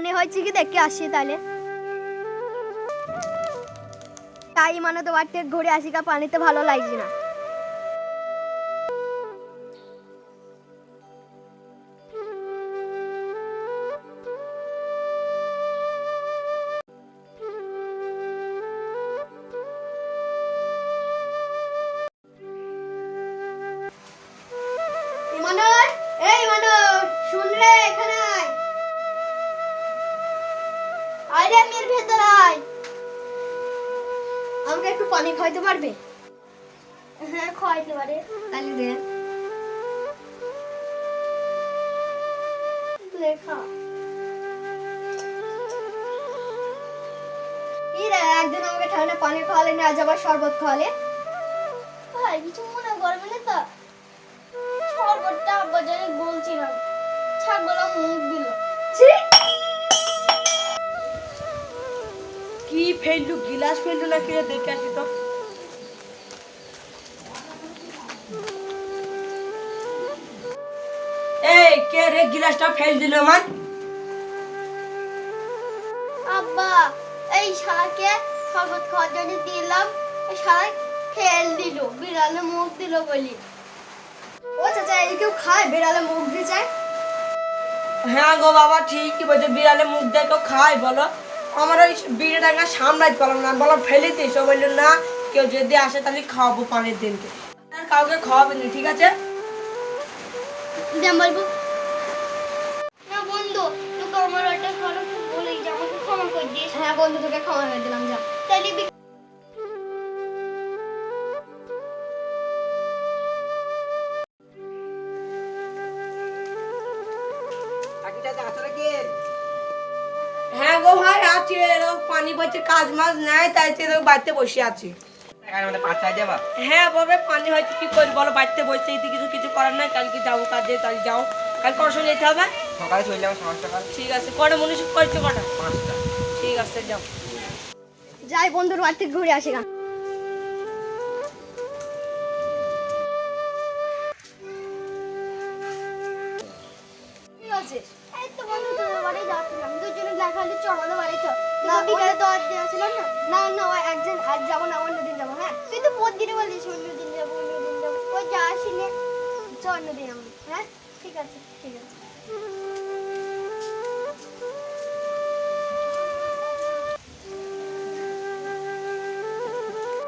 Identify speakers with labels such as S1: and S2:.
S1: পানি হয়েছে কি দেখে আসি তাহলে। তাই মানে তো বাড়িতে ঘুরে আসি কা পানিতে ভালো লাগছে না। ভেতর আয়। আমাকে একটু পানি খাওয়াইতে পারবে? হ্যাঁ খাওয়াইতে পারে। তাহলে দে। লেখা একদিন আমাকে ঠান্ডা পানি খাওয়ালে না আজ আবার শরবত খাওয়ালে?
S2: ভাই কিছু মনে করবে না তো। শরবতটা আব্বা জানি বলছিলাম। ছাগলা মুখ দিল।
S3: ফেললু গিলাস ফেললু না দেখে আসি তো? এই কে রে গিলাসটা ফেল দিল আমার
S2: আব্বা এই শালাকে শরবত খাওয়ার জন্য দিলাম। এই শালা ফেল দিল বিড়ালে মুখ দিল বলি।
S1: ও চাচা এই কেউ খায়? বেড়ালে মুখ দিয়ে যায়?
S3: হ্যাঁ গো বাবা ঠিকই বলছে বিড়ালে মুখ দিয়ে কেউ খায় বলো। আমার ওই বিড়াটা সামলাইতে পারলাম না। বলো ফেলে দিস ও বলল না কেউ যদি আসে তাহলে খাওয়াবো পানির দিনকে। আর কাউকে খাওয়াবে না ঠিক আছে?
S2: বলব? না বন্ধু তোকে আমার একটা বলে যে আমাকে ক্ষমা করে দিস।
S1: হ্যাঁ বন্ধু তোকে ক্ষমা করে দিলাম যা
S2: তাহলে
S3: আছে এরকম পানি পড়ছে কাজ মাছ নেয় তাই তো এরকম বাড়িতে বসে আছি। হ্যাঁ বাবা পানি হয়তো কি করি বলো বাড়িতে বসে এদিকে কিছু কিছু করার নাই কালকে যাব কাজে তাহলে যাও। কাল কটার সময় যেতে হবে?
S4: সকালে চলে যাব সকাল
S3: ঠিক আছে কটা মনীষ করছে কটা?
S4: পাঁচটা।
S3: ঠিক আছে যাও।
S1: যাই বন্ধুর বাড়ি থেকে ঘুরে আসি গা। কি আছে না,
S2: বিকালে তো আর দিয়েছিলাম না?
S1: না না একদিন আজ যাব না অন্যদিন যাব হ্যাঁ?
S2: তুই তো প্রতিদিনই বলিস অন্যদিন যাব অন্যদিন যাব। ওই যা আসিনি
S1: চ অন্যদিন যাব হ্যাঁ?
S2: ঠিক আছে
S1: ঠিক আছে।